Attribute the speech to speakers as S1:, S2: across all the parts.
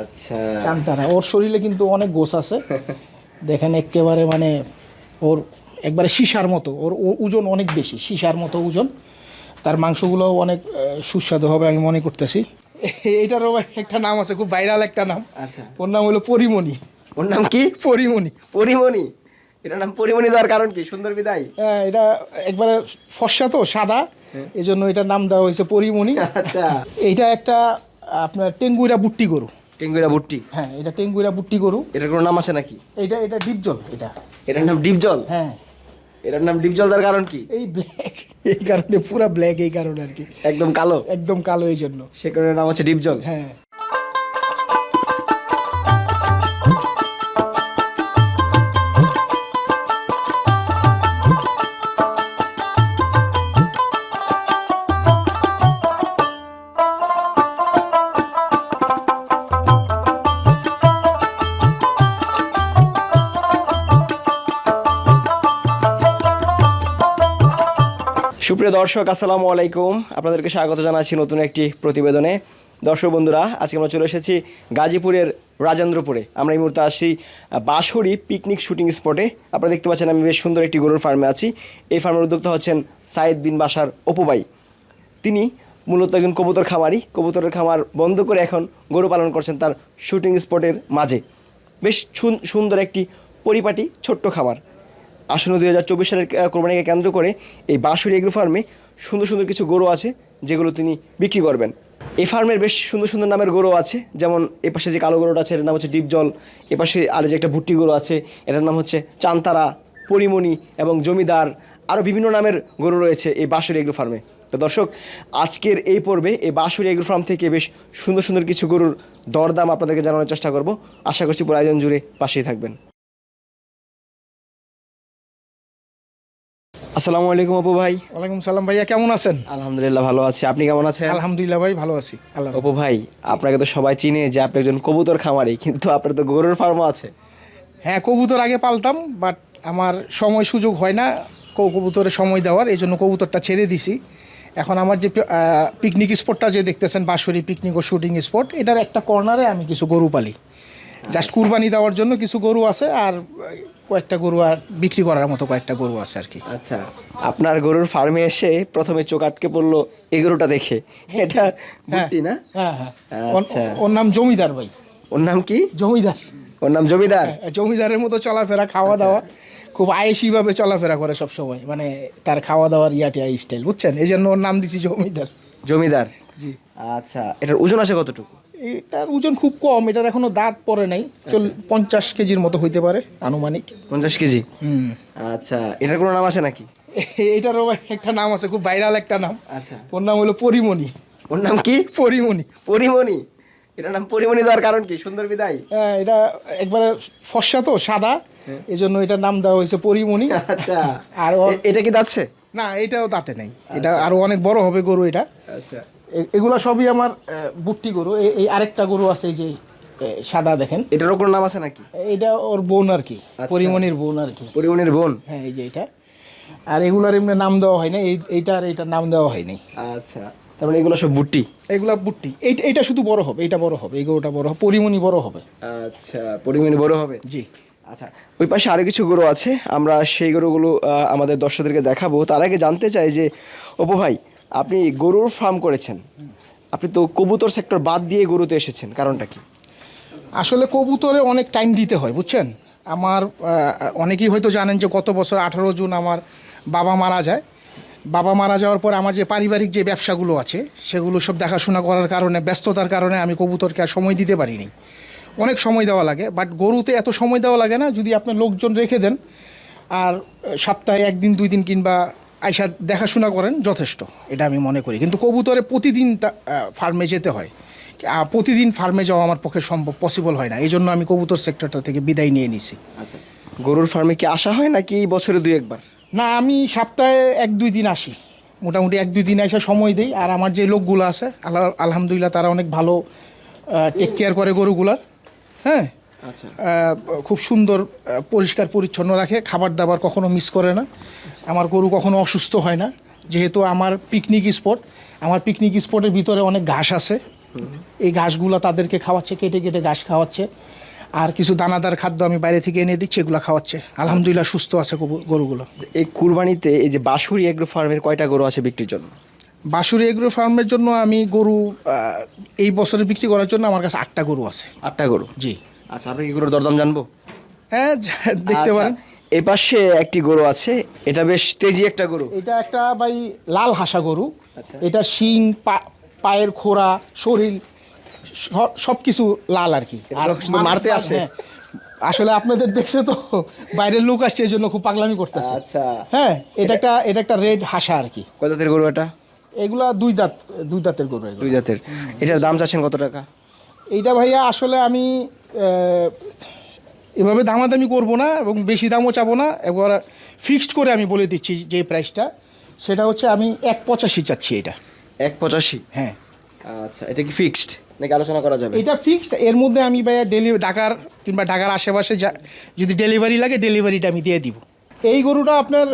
S1: আচ্ছা।
S2: চান্তারা। ওর শরীরে কিন্তু অনেক গোছ আছে। দেখেন একেবারে মানে ওর একবারে সীসার মতো। ওর ওজন অনেক বেশি সীসার মতো ওজন। তার মাংসগুলোও অনেক সুস্বাদু হবে আমি মনে করতেছি। এইটারও একটা নাম আছে খুব ভাইরাল একটা নাম।
S1: আচ্ছা।
S2: ওর নাম হলো পরিমণি।
S1: ওর নাম কি?
S2: পরিমণি।
S1: পরিমণি? এটার নাম পরিমণি দেওয়ার কারণ কি? সুন্দর বিদায়।
S2: হ্যাঁ, এটা একবারে ফর্সা তো সাদা। এই জন্য এটার নাম দেওয়া হয়েছে পরিমণি।
S1: আচ্ছা।
S2: এইটা একটা আপনার টেঙ্গুইরা বুট্টি গরু।
S1: টেঙ্গুরা বুট্টি
S2: হ্যাঁ এটা টেঙ্গুইরা বুট্টি গরু।
S1: এটার কোনো নাম আছে নাকি?
S2: এটা এটা ডিপজল এটা।
S1: এটার নাম ডিপজল
S2: হ্যাঁ।
S1: এটার নাম ডিপজল তার কারণ কি?
S2: এই ব্ল্যাক এই কারণে পুরা ব্ল্যাক এই কারণে আর কি।
S1: একদম কালো?
S2: একদম কালো এই জন্য।
S1: সে কারণে নাম হচ্ছে ডিপজল
S2: হ্যাঁ।
S1: দর্শক আসসালামু আলাইকুম। আপনাদেরকে স্বাগত জানাচ্ছি নতুন একটি প্রতিবেদনে। দর্শক বন্ধুরা আজকে আমরা চলে এসেছি গাজীপুরের রাজেন্দ্রপুরে। আমরা এই মুহূর্তে আসছি আহ, বাঁশহরি পিকনিক শুটিং স্পটে আপনারা দেখতে পাচ্ছেন আমি বেশ সুন্দর একটি গরুর ফার্মে আছি। এই ফার্মের উদ্যোক্তা হচ্ছেন সাইদ বিন বাসার অপুবাই। তিনি মূলত একজন কবুতর খামারি। কবুতরের খামার বন্ধ করে এখন গরু পালন করছেন তার শুটিং স্পটের মাঝে। বেশ সুন- সুন্দর একটি পরিপাটি ছোট্ট খামার। আসন্ন দুই হাজার চব্বিশ সালের কোরবানিকে কেন্দ্র করে এই বাঁশুরি এগ্রো ফার্মে সুন্দর সুন্দর কিছু গরু আছে, যেগুলো তিনি বিক্রি করবেন। এই ফার্মের বেশ সুন্দর সুন্দর নামের গরু আছে, যেমন এ পাশে যে কালো গরুটা আছে, এটার নাম হচ্ছে ডিপজল এ পাশে আর যে একটা ভুট্টি গরু আছে, এটার নাম হচ্ছে চান্তারা, পরিমণি এবং জমিদার। আরও বিভিন্ন নামের গরু রয়েছে এই বাঁশুরি এগ্রো ফার্মে। তো দর্শক, আজকের এই পর্বে এই বাঁশুরি এগ্রো ফার্ম থেকে বেশ সুন্দর সুন্দর কিছু গরুর দরদাম আপনাদেরকে জানানোর চেষ্টা করব। আশা করছি পুরো আয়োজন জুড়ে পাশেই থাকবেন। আসসালামু আলাইকুম আপু ভাই।
S2: ওয়ালাইকুম সালাম ভাইয়া কেমন আছেন?
S1: আলহামদুলিল্লাহ ভালো আছি। আপনি কেমন আছেন?
S2: আলহামদুলিল্লাহ ভাই ভালো আছি। আল্লাহ
S1: অপু ভাই আপনাকে তো সবাই চিনে যে আপনি একজন কবুতর খামারি কিন্তু আপনার তো গরুর ফার্মও আছে।
S2: হ্যাঁ কবুতর আগে পালতাম বাট আমার সময় সুযোগ হয় না কবুতরে সময় দেওয়ার এই জন্য কবুতরটা ছেড়ে দিছি। এখন আমার যে পিকনিক স্পটটা যে দেখতেছেন বাঁশরি পিকনিক ও শুটিং স্পট এটার একটা কর্নারে আমি কিছু গরু পালি। জাস্ট কুরবানি দেওয়ার জন্য কিছু গরু আছে আর কয়েকটা গরু আর বিক্রি করার মতো কয়েকটা গরু আছে আর কি।
S1: আচ্ছা আপনার গরুর ফার্মে এসে প্রথমে চোখ আটকে পড়ল এই গরুটা দেখে। এটা বুট্টি না?
S2: হ্যাঁ হ্যাঁ ওর-
S1: আচ্ছা।
S2: ওর নাম জমিদার ভাই।
S1: ওর নাম কি?
S2: জমিদার।
S1: ওর নাম জমিদার?
S2: জমিদারের মতো চলাফেরা খাওয়া দাওয়া। খুব আয়েসিভাবে চলাফেরা করে সব সময় মানে তার খাওয়া দাওয়ার ইয়াটি স্টাইল বুঝছেন? এই জন্য ওর নাম দিছি জমিদার।
S1: জমিদার?
S2: জি।
S1: আচ্ছা এটার ওজন আছে কতটুকু?
S2: এটার ওজন খুব কম এটার এখনও দাঁত পরে নাই। চল পঞ্চাশ কেজির মতো হইতে পারে আনুমানিক।
S1: পঞ্চাশ কেজি?
S2: হুম।
S1: আচ্ছা এটার কোনো নাম আছে নাকি?
S2: এইটারও একটা নাম আছে খুব ভাইরাল একটা নাম।
S1: আচ্ছা।
S2: ওর নাম হলো পরিমণি।
S1: ওর নাম কি?
S2: পরিমণি।
S1: পরিমণি? এটার নাম পরিমণি দেওয়ার কারণ কি? সুন্দর বিদায়।
S2: হ্যাঁ এটা একবারে ফর্সা তো সাদা। এই জন্য এটার নাম দেওয়া হয়েছে পরিমণি।
S1: আচ্ছা।
S2: আর
S1: এটা কি যাচ্ছে
S2: না এটাও দাঁতে নেই। এটা আরও অনেক বড় হবে গরু এটা।
S1: আচ্ছা।
S2: এগুলো সবই আমার বুট্টি গরু। এই- আরেকটা গরু আছে এই যে সাদা দেখেন।
S1: এটারও কোনো নাম আছে নাকি?
S2: এটা ওর বোন আর কি
S1: আচ্ছা।
S2: পরিমণির বোন আর কি।
S1: পরিমণির বোন?
S2: হ্যাঁ এই যে এটা। আর এগুলার এমনি নাম দেওয়া হয় না এই এইটার এইটার নাম দেওয়া হয়নি
S1: আচ্ছা। তার মানে এগুলো সব বুট্টি?
S2: এগুলা বুট্টি। এইটা এইটা শুধু বড় হবে এইটা বড় হবে এই গরুটা বড় হবে পরিমণি বড় হবে।
S1: আচ্ছা পরিমণি বড় হবে?
S2: জি।
S1: আচ্ছা ওই পাশে আরও কিছু গরু আছে আমরা সেই গরুগুলো আমাদের দর্শকদেরকে দেখাবো। তার আগে জানতে চাই যে অপু ভাই আপনি গরুর ফার্ম করেছেন। আপনি তো কবুতর সেক্টর বাদ দিয়ে গরুতে এসেছেন, কারণটা কি?
S2: আসলে কবুতরে অনেক টাইম দিতে হয়, বুঝছেন? আমার অনেকেই হয়তো জানেন যে গত বছর আঠারো জুন আমার বাবা মারা যায়। বাবা মারা যাওয়ার পর আমার যে পারিবারিক যে ব্যবসাগুলো আছে, সেগুলো সব দেখাশোনা করার কারণে, ব্যস্ততার কারণে আমি কবুতরকে আর সময় দিতে পারিনি। অনেক সময় দেওয়া লাগে বাট গরুতে এত সময় দেওয়া লাগে না, যদি আপনি লোকজন রেখে দেন, আর সপ্তাহে একদিন, দুই দিন কিংবা আইসা দেখাশোনা করেন যথেষ্ট এটা আমি মনে করি। কিন্তু কবুতরে প্রতিদিন ফার্মে যেতে হয়। প্রতিদিন ফার্মে যাওয়া আমার পক্ষে সম্ভব পসিবল হয় না। এই জন্য আমি কবুতর সেক্টরটা থেকে বিদায় নিয়ে নিছি।
S1: আচ্ছা গরুর ফার্মে কি আসা হয় নাকি বছরে দুই একবার?
S2: না আমি সপ্তাহে এক দুই দিন আসি। মোটামুটি এক দুই দিন এসে সময় দিই। আর আমার যে লোকগুলো আছে আল্লাহ আলহামদুলিল্লাহ তারা অনেক ভালো টেক কেয়ার করে গরুগুলার। হ্যাঁ?
S1: আচ্ছা।
S2: খুব সুন্দর পরিষ্কার পরিচ্ছন্ন রাখে। খাবার দাবার কখনো মিস করে না। আমার গরু কখনো অসুস্থ হয় না। যেহেতু আমার পিকনিক স্পট আমার পিকনিক স্পটের ভিতরে অনেক ঘাস আছে। এই ঘাসগুলো তাদেরকে খাওয়াচ্ছে কেটে কেটে ঘাস খাওয়াচ্ছে। আর কিছু দানাদার খাদ্য আমি বাইরে থেকে এনে দিচ্ছি এগুলো খাওয়াচ্ছে। আলহামদুলিল্লাহ সুস্থ আছে গরুগুলো।
S1: এই কুরবানিতে এই যে বাঁশুরি এগ্রো ফার্মের কয়টা গরু আছে বিক্রির জন্য?
S2: বাসুরি এগ্রো ফার্মের জন্য আমি গরু এই বছরে বিক্রি করার জন্য আমার কাছে আটটা গরু আছে।
S1: আটটা গরু?
S2: জি।
S1: আচ্ছা আপনি কি গরুর দরদাম জানব?
S2: হ্যাঁ দেখতে
S1: আচ্ছা,
S2: পারেন।
S1: এই পাশে একটি গরু আছে এটা বেশ তেজি একটা গরু।
S2: এটা একটা ভাই লাল হাসা গরু।
S1: আচ্ছা।
S2: এটা শিং পায়ের খোরা শরীর সব কিছু লাল আর কি।
S1: শুধু মারতে আসে।
S2: হ্যাঁ, আসলে আপনাদের দেখছে তো বাইরের লোক আসছে এই জন্য খুব পাগলামি করতেছে।
S1: আচ্ছা।
S2: হ্যাঁ এটা একটা এটা একটা রেড হাসা আর কি।
S1: কয় দাঁতের গরু এটা?
S2: এগুলা দুই দাঁত দুই দাঁতের গরু
S1: দুই দাঁতের এটার দাম চাচ্ছেন কত টাকা?
S2: এইটা ভাইয়া আসলে আমি আহ, এভাবে দামাদামি করব না এবং বেশি দামও চাবো না এবার ফিক্সড করে আমি বলে দিচ্ছি যে প্রাইসটা সেটা হচ্ছে আমি এক পঁচাশি চাচ্ছি এটা।
S1: এক পঁচাশি?
S2: হ্যাঁ।
S1: আচ্ছা এটা কি ফিক্সড নাকি আলোচনা করা যাবে?
S2: এটা ফিক্সড এর মধ্যে আমি ভাইয়া ডেলি ঢাকার কিংবা ঢাকার আশেপাশে যা যদি ডেলিভারি লাগে ডেলিভারিটা আমি দিয়ে দিব। এই গরুটা আপনার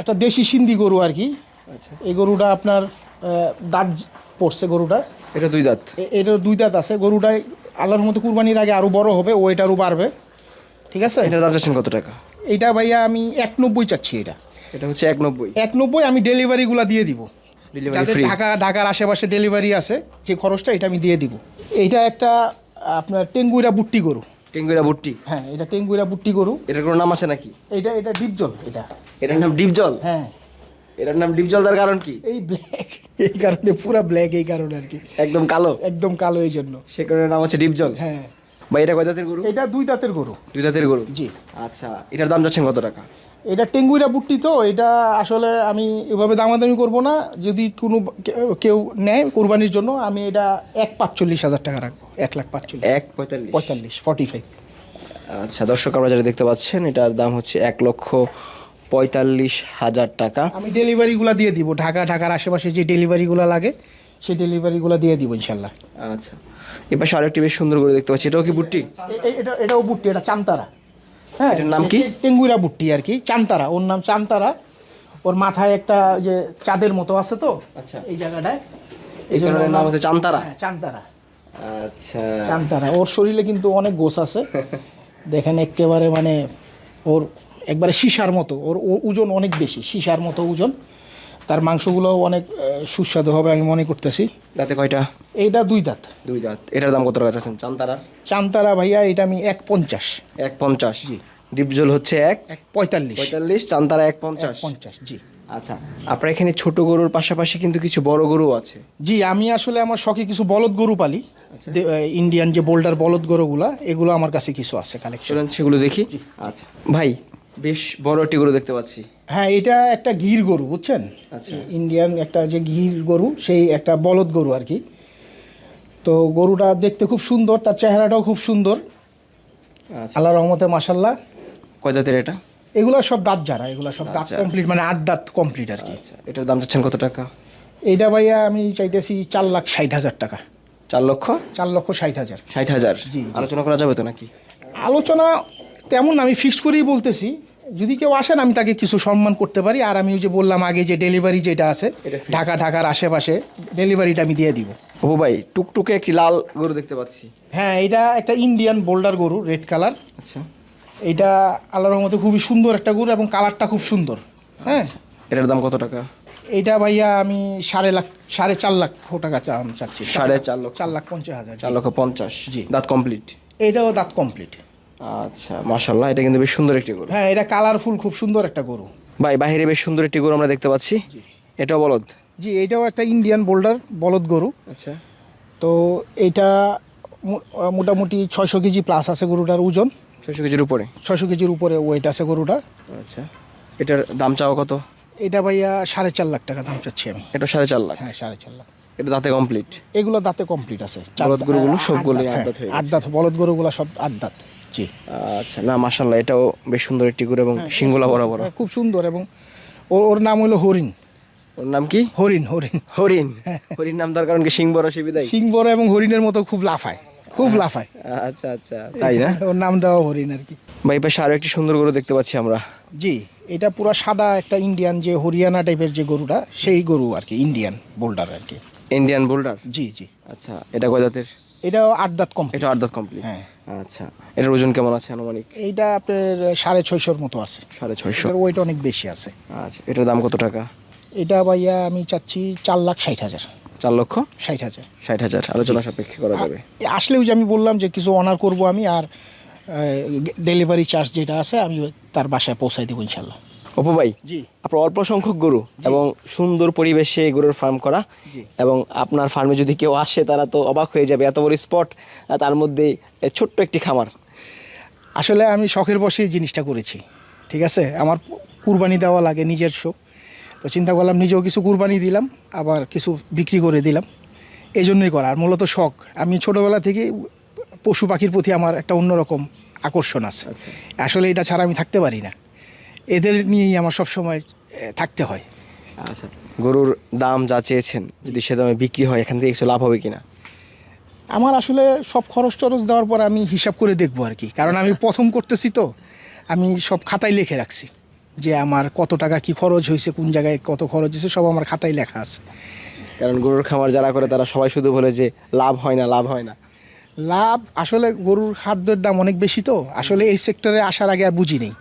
S2: একটা দেশি সিন্ধি গরু আর কি।
S1: আচ্ছা।
S2: এই গরুটা আপনার দাঁত পড়ছে গরুটা।
S1: এটা দুই দাঁত?
S2: এটা দুই দাঁত আছে। গরুটাই আল্লাহর মতো কুরবানির আগে আরও বড় হবে ওয়েট আরও বাড়বে। ঠিক আছে?
S1: এটার দাম চাচ্ছেন কত টাকা?
S2: এইটা ভাইয়া আমি এক নব্বই চাচ্ছি এটা।
S1: এটা হচ্ছে এক নব্বই।
S2: এক নব্বই আমি ডেলিভারিগুলো দিয়ে দিব।
S1: ডেলিভারি
S2: ঢাকা ঢাকার আশেপাশে ডেলিভারি আছে যে খরচটা এটা আমি দিয়ে দিব। এইটা একটা আপনার টেঙ্গুইরা বুট্টি গরু।
S1: টেঙ্গুইরা বুট্টি?
S2: হ্যাঁ এটা টেঙ্গুইরা বুট্টি গরু।
S1: এটার কোনো নাম আছে নাকি?
S2: এটা এটা ডিপজল এটা।
S1: এটার নাম ডিপজল?
S2: হ্যাঁ।
S1: এটার নাম ডিপজল তার কারণ কি?
S2: এই ব্ল্যাক এই কারণে পুরা ব্ল্যাক এই কারণে আর কি।
S1: একদম কালো?
S2: একদম কালো এই জন্য।
S1: সে কারণে নাম হচ্ছে ডিপজল?
S2: হ্যাঁ।
S1: বা এটা কয় দাঁতের গরু?
S2: এটা দুই দাঁতের গরু।
S1: দুই দাঁতের গরু?
S2: জি।
S1: আচ্ছা এটার দাম যাচ্ছেন কত টাকা?
S2: এটা টেঙ্গুইরা বুট্টি তো এটা আসলে আমি এভাবে দামাদামি করব না। যদি কোনো কেউ নেয় কোরবানির জন্য আমি এটা এক পাঁচচল্লিশ হাজার টাকা রাখব। এক লাখ পাঁচচল্লিশ।
S1: এক পঁয়তাল্লিশ।
S2: পঁয়তাল্লিশ ফর্টি ফাইভ
S1: আচ্ছা দর্শক আমরা যেটা দেখতে পাচ্ছেন এটার দাম হচ্ছে এক লক্ষ পঁয়তাল্লিশ হাজার টাকা।
S2: আমি ডেলিভারিগুলো দিয়ে দিব। ঢাকা ঢাকার আশেপাশে যে ডেলিভারিগুলো লাগে সেই ডেলিভারিগুলো দিয়ে দিব ইনশাল্লাহ।
S1: আচ্ছা। এ পাশে আরেকটি বেশ সুন্দর করে দেখতে পাচ্ছি। এটাও কি বুট্টি
S2: এটা এটাও বুট্টি এটা চান্তারা হ্যাঁ
S1: এটার নাম কি?
S2: টেঙ্গুইরা বুট্টি আর কি চান্তারা ওর নাম চান্তারা ওর মাথায় একটা যে চাঁদের মতো আছে তো
S1: আচ্ছা।
S2: এই জায়গাটায়।
S1: এই কারণে নাম হচ্ছে চান্তারা
S2: হ্যাঁ, চান্তারা
S1: আচ্ছা।
S2: চান্তারা ওর শরীরে কিন্তু অনেক গোছ আছে। দেখেন একেবারে মানে ওর একবারে সীসার মতো। ওর ওজন অনেক বেশি সীসার মতো ওজন। তার মাংসগুলোও অনেক সুস্বাদু হবে আমি মনে করতেছি।
S1: দাঁতে কয়টা?
S2: এইটা দুই দাঁত।
S1: দুই দাঁত। এটার দাম কত টাকা চাচ্ছেন? চান্তারার
S2: চান্তারা ভাইয়া এটা আমি এক পঞ্চাশ।
S1: এক পঞ্চাশ। জি। ডিপজল হচ্ছে এক?
S2: এক পঁয়তাল্লিশ।
S1: পঁয়তাল্লিশ চান্তারা এক
S2: এক
S1: পঞ্চাশ
S2: পঞ্চাশ জি।
S1: আচ্ছা আপনার এখানে ছোট গরুর পাশাপাশি কিন্তু কিছু বড় গরু আছে।
S2: জি আমি আসলে আমার শখে কিছু বলদ গরু পালি। ইন্ডিয়ান যে বোল্ডার বলদ গরুগুলা এগুলো আমার কাছে কিছু আছে কালেকশন
S1: সেগুলো দেখি। আচ্ছা ভাই বেশ বড় একটি গরু দেখতে পাচ্ছি।
S2: হ্যাঁ এটা একটা গির গরু বুঝছেন?
S1: আচ্ছা।
S2: ইন্ডিয়ান একটা যে গির গরু সেই একটা বলদ গরু আর কি। তো গরুটা দেখতে খুব সুন্দর তার চেহারাটাও খুব সুন্দর।
S1: আচ্ছা।
S2: আল্লাহ রহমতে মাসাল্লাহ
S1: কয় দাঁতের এটা?
S2: এগুলো সব দাঁত যারা এগুলো সব দাঁত
S1: আচ্ছা।
S2: কমপ্লিট মানে আট দাঁত কমপ্লিট আর কি।
S1: আচ্ছা এটার দাম চাচ্ছেন কত টাকা?
S2: এইটা ভাইয়া আমি চাইতেছি চার লাখ ষাট হাজার টাকা।
S1: চার লক্ষ?
S2: চার লক্ষ ষাট হাজার।
S1: ষাট হাজার?
S2: জি।
S1: আলোচনা করা যাবে তো নাকি?
S2: আলোচনা তেমন না, আমি ফিক্সড করেই বলতেছি। যদি কেউ আসেন আমি তাকে কিছু সম্মান করতে পারি। আর আমি যে বললাম আগে যে ডেলিভারি যেটা আছে ঢাকা ঢাকার আশেপাশে ডেলিভারিটা আমি দিয়ে দিব।
S1: ও ভাই টুকটুকে একটি লাল গরু দেখতে পাচ্ছি।
S2: হ্যাঁ এটা একটা ইন্ডিয়ান বোল্ডার গরু রেড কালার
S1: আচ্ছা।
S2: এটা আল্লাহর রহমতে খুবই সুন্দর একটা গরু এবং কালারটা খুব সুন্দর। হ্যাঁ।
S1: এটার দাম কত টাকা?
S2: এইটা ভাইয়া আমি সাড়ে লাখ সাড়ে চার লাখ টাকা চাচ্ছি।
S1: সাড়ে চার লক্ষ।
S2: চার লাখ পঞ্চাশ হাজার।
S1: চার লক্ষ পঞ্চাশ।
S2: জি।
S1: দাঁত কমপ্লিট
S2: এইটাও দাঁত কমপ্লিট
S1: আচ্ছা মাশাল্লাহ এটা কিন্তু বেশ সুন্দর একটি গরু।
S2: হ্যাঁ এটা কালারফুল খুব সুন্দর একটা গরু।
S1: ভাই বাইরে বেশ সুন্দর একটি গরু আমরা দেখতে পাচ্ছি। এটাও বলদ?
S2: জি এটাও একটা ইন্ডিয়ান বোল্ডার বলদ গরু।
S1: আচ্ছা।
S2: তো এইটা মো- মোটামুটি ছয়শো কেজি প্লাস আছে গরুটার ওজন।
S1: ছয়শো কেজির উপরে?
S2: ছয়শো কেজির উপরে ওয়েট আছে গরুটা।
S1: আচ্ছা। এটার দাম চাওয়া কত?
S2: এটা ভাইয়া সাড়ে চার লাখ টাকা দাম চাচ্ছি আমি।
S1: এটা সাড়ে চার লাখ?
S2: হ্যাঁ সাড়ে চার লাখ।
S1: এটা দাঁতে কমপ্লিট
S2: এগুলো দাঁতে কমপ্লিট আছে।
S1: বলদ গরুগুলো
S2: সবগুলো
S1: আট দাঁত
S2: বলদ গরুগুলো সব আট দাঁত। জি।
S1: আচ্ছা না মাশাল্লাহ এটাও বেশ সুন্দর একটি গরু এবং সিংগুলা বড় বড়
S2: হ্যাঁ, খুব সুন্দর এবং ওর নাম হলো হরিণ।
S1: ওর নাম কি?
S2: হরিণ হরিণ।
S1: হরিণ। হরিণ নাম তার কারণ কি সিং বড় সুবিধাই
S2: সিং বড় এবং হরিণের মতো খুব লাফায় খুব লাফায়।
S1: আচ্ছা আচ্ছা তাই না?
S2: ওর নাম দেওয়া হরিণ আর কি।
S1: ভাই পাশে আরও একটি সুন্দর গরু দেখতে পাচ্ছি আমরা।
S2: জি এটা পুরো সাদা একটা ইন্ডিয়ান যে হরিয়ানা টাইপের যে গরুটা সেই গরু আর কি ইন্ডিয়ান বোল্ডার আর কি।
S1: ইন্ডিয়ান বোল্ডার
S2: জি জি।
S1: আচ্ছা এটা কয় দাঁতের
S2: এটাও আট দাঁত কম
S1: এটা আট দাঁত কমপ্লিট
S2: হ্যাঁ।
S1: আচ্ছা। এটার ওজন কেমন আছে আনুমানিক?
S2: এইটা আপনার সাড়ে ছয়শোর মতো আছে।
S1: সাড়ে ছয়শো।
S2: ওইটা অনেক বেশি আছে।
S1: আচ্ছা এটার দাম কত টাকা?
S2: এটা ভাইয়া আমি চাচ্ছি চার লাখ ষাট হাজার।
S1: চার লক্ষ?
S2: ষাট হাজার।
S1: ষাট হাজার। আলোচনা সাপেক্ষে করা যাবে।
S2: আসলে আসলেও যে আমি বললাম যে কিছু অনার করব আমি আর ডেলিভারি চার্জ যেটা আছে আমি তার বাসায় পৌঁছাই দেবো ইনশাল্লাহ।
S1: অপু ভাই আপনার অল্প সংখ্যক গরু এবং সুন্দর পরিবেশে গরুর ফার্ম করা এবং আপনার ফার্মে যদি কেউ আসে তারা তো অবাক হয়ে যাবে। এত বড় স্পট তার মধ্যে ছোট্ট একটি খামার।
S2: আসলে আমি শখের বসে জিনিসটা করেছি ঠিক আছে? আমার কুরবানি দেওয়া লাগে নিজের শো তো চিন্তা করলাম নিজেও কিছু কুরবানি দিলাম আবার কিছু বিক্রি করে দিলাম। এই জন্যই করা। আর মূলত শখ। আমি ছোটোবেলা থেকে পশু পাখির প্রতি আমার একটা অন্যরকম আকর্ষণ আছে।
S1: আচ্ছা।
S2: আসলে এটা ছাড়া আমি থাকতে পারি না। এদের নিয়েই আমার সব সময় থাকতে হয়।
S1: আচ্ছা। গরুর দাম যা চেয়েছেন যদি সে দামে বিক্রি হয় এখান থেকে কিছু লাভ হবে কিনা?
S2: আমার আসলে সব খরচ টরচ দেওয়ার পর আমি হিসাব করে দেখব আর কি। কারণ আমি প্রথম করতেছি তো আমি সব খাতায় লিখে রাখছি যে আমার কত টাকা কি খরচ হয়েছে কোন জায়গায় কত খরচ হয়েছে সব আমার খাতায় লেখা আছে।
S1: কারণ গরুর খামার যারা করে তারা সবাই শুধু বলে যে লাভ হয় না লাভ হয় না।
S2: লাভ আসলে গরুর খাদ্যের দাম অনেক বেশি তো। আসলে এই সেক্টরে আসার আগে আর বুঝি নেই।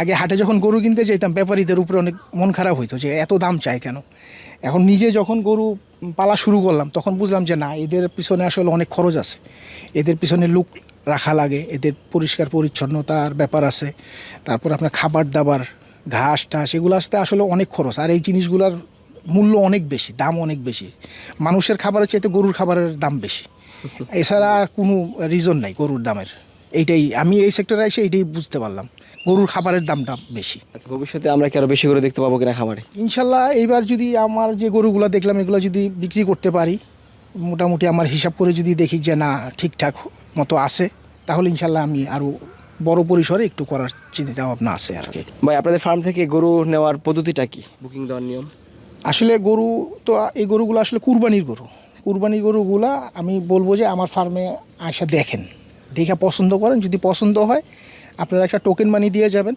S2: আগে হাটে যখন গরু কিনতে যেতাম, ব্যাপারীদের উপরে অনেক মন খারাপ হইতো যে এত দাম চায় কেন? এখন নিজে যখন গরু পালা শুরু করলাম, তখন বুঝলাম যে না, এদের পিছনে আসলে অনেক খরচ আছে। এদের পিছনে লোক রাখা লাগে, এদের পরিষ্কার পরিচ্ছন্নতার ব্যাপার আছে। তারপর আপনার খাবার দাবার, ঘাস টাস এগুলো আসতে আসলে অনেক খরচ। আর এই জিনিসগুলোর মূল্য অনেক বেশি, দাম অনেক বেশি। মানুষের খাবারের চাইতে গরুর খাবারের দাম বেশি। এছাড়া আর কোনো রিজন নাই গরুর দামের। এইটাই, আমি এই সেক্টরে এসে এইটাই বুঝতে পারলাম। গরুর খাবারের দামটা বেশি।
S1: আচ্ছা ভবিষ্যতে আমরা কি আরও বেশি করে দেখতে পাবো কিনা খামারে?
S2: ইনশাল্লাহ এইবার যদি আমার যে গরুগুলো দেখলাম এগুলো যদি বিক্রি করতে পারি মোটামুটি আমার হিসাব করে যদি দেখি যে না ঠিকঠাক মতো আছে তাহলে ইনশাল্লাহ আমি আরও বড় পরিসরে একটু করার চিন্তা ভাবনা আছে আর কি।
S1: ভাই আপনাদের ফার্ম থেকে গরু নেওয়ার পদ্ধতিটা কি? বুকিং দেওয়ার নিয়ম?
S2: আসলে গরু তো এই গরুগুলো আসলে কুরবানির গরু। কুরবানির গরুগুলা আমি বলব যে আমার ফার্মে আসা দেখেন। দেখে পছন্দ করেন যদি পছন্দ হয় আপনারা একটা টোকেন মানি দিয়ে যাবেন।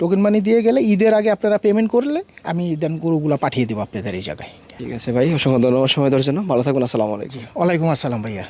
S2: টোকেন মানি দিয়ে গেলে ঈদের আগে আপনারা পেমেন্ট করলে আমি দেন গরুগুলো পাঠিয়ে দেবো আপনাদের এই জায়গায়।
S1: ঠিক আছে ভাই অসংখ্য ধন্যবাদ সময় দেওয়ার জন্য। ভালো থাকুন আসসালামু আলাইকুম।
S2: ওয়ালাইকুম আসসালাম ভাইয়া।